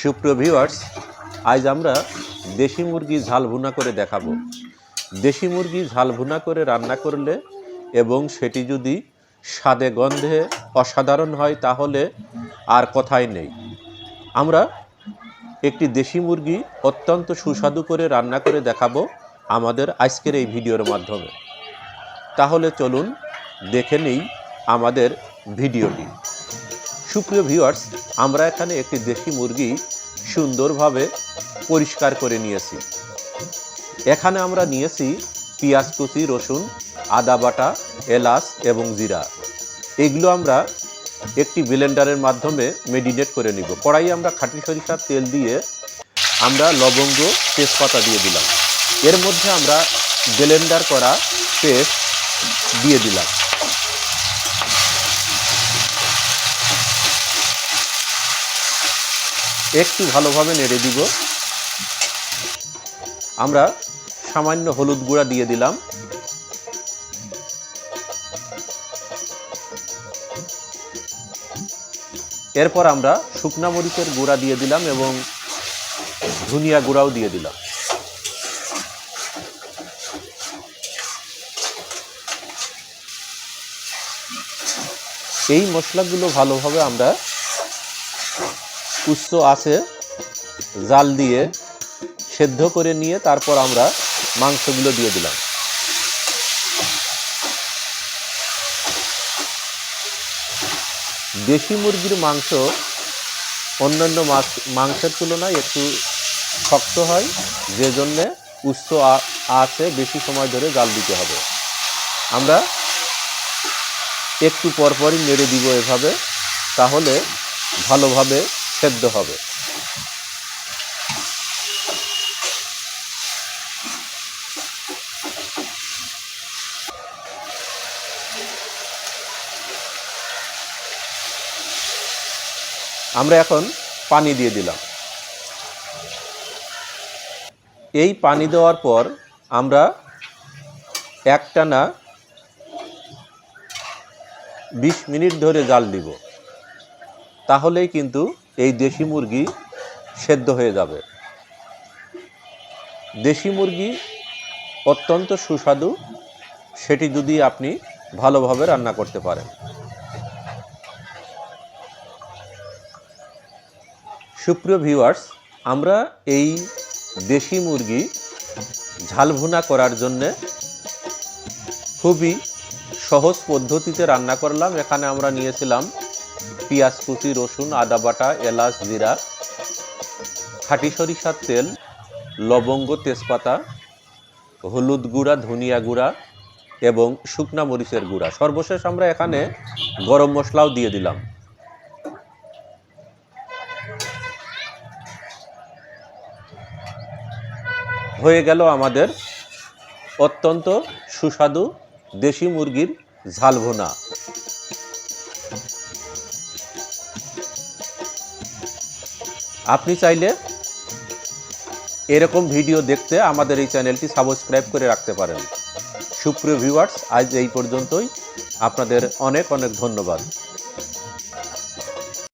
সুপ্রিয় ভিউয়ার্স আজ আমরা দেশি মুরগি ঝাল ভুনা করে দেখাবো। দেশি মুরগি ঝাল ভুনা করে রান্না করলে এবং সেটি যদি স্বাদে গন্ধে অসাধারণ হয় তাহলে আর কথাই নেই। আমরা একটি দেশি মুরগি অত্যন্ত সুস্বাদু করে রান্না করে দেখাবো আমাদের আজকের এই ভিডিওর মাধ্যমে। তাহলে চলুন দেখে নিই আমাদের ভিডিওটি। সুপ্রিয় ভিউয়ার্স আমরা এখানে একটি দেশি মুরগি সুন্দরভাবে পরিষ্কার করে নিয়েছি। এখানে আমরা নিয়েছি পেঁয়াজ কুচি, রসুন, আদা বাটা, এলাচ এবং জিরা। এগুলো আমরা একটি ব্লেন্ডারের মাধ্যমে মেডিনেট করে নিব। কড়াই আমরা খাঁটি সরিষার তেল দিয়ে আমরা লবঙ্গ, তেজপাতা দিয়ে দিলাম। এর মধ্যে আমরা ব্লেন্ডার করা পেস্ট দিয়ে দিলাম। একটু ভালোভাবে নেড়ে দিব। আমরা সামান্য হলুদ গুঁড়া দিয়ে দিলাম। এরপর আমরা শুকনা মরিচের গুঁড়া দিয়ে দিলাম এবং ধনিয়া গুঁড়াও দিয়ে দিলাম। এই মশলাগুলো ভালোভাবে আমরা উচ্চ আছে, জাল দিয়ে সেদ্ধ করে নিয়ে তারপর আমরা মাংসগুলো দিয়ে দিলাম। দেশি মুরগির মাংস অন্যান্য মাছ, মাংসের তুলনায় একটু শক্ত হয় যে জন্যে উচ্চ আছে, বেশি সময় ধরে জাল দিতে হবে। আমরা একটু পরপরই নেড়ে দিব এভাবে, তাহলে ভালোভাবে সেদ্ধ হবে। আমরা এখন পানি দিয়ে দিলাম। এই পানি দেওয়ার পর আমরা একটানা বিশ মিনিট ধরে জাল দিব। তাহলেই কিন্তু এই দেশি মুরগি সেদ্ধ হয়ে যাবে। দেশি মুরগি অত্যন্ত সুস্বাদু, সেটি যদি আপনি ভালোভাবে রান্না করতে পারেন। সুপ্রিয় ভিউয়ার্স, আমরা এই দেশি মুরগি ঝাল ভুনা করার জন্যে খুবই সহজ পদ্ধতিতে রান্না করলাম। এখানে আমরা নিয়েছিলাম পেঁয়াজ, কুচি, রসুন, আদা বাটা, এলাচ, জিরা, খাটি সরিষার তেল, লবঙ্গ, তেজপাতা, হলুদ গুঁড়া, ধনিয়া গুঁড়া এবং শুকনা মরিচের গুঁড়া। সর্বশেষ আমরা এখানে গরম মশলাও দিয়ে দিলাম। হয়ে গেল আমাদের অত্যন্ত সুস্বাদু দেশি মুরগির ঝাল ভুনা। আপনি চাইলে এরকম ভিডিও দেখতে আমাদের এই চ্যানেলটি সাবস্ক্রাইব করে রাখতে পারেন। সুপ্রিয় ভিউয়ার্স আজ এই পর্যন্তই। আপনাদের অনেক অনেক ধন্যবাদ।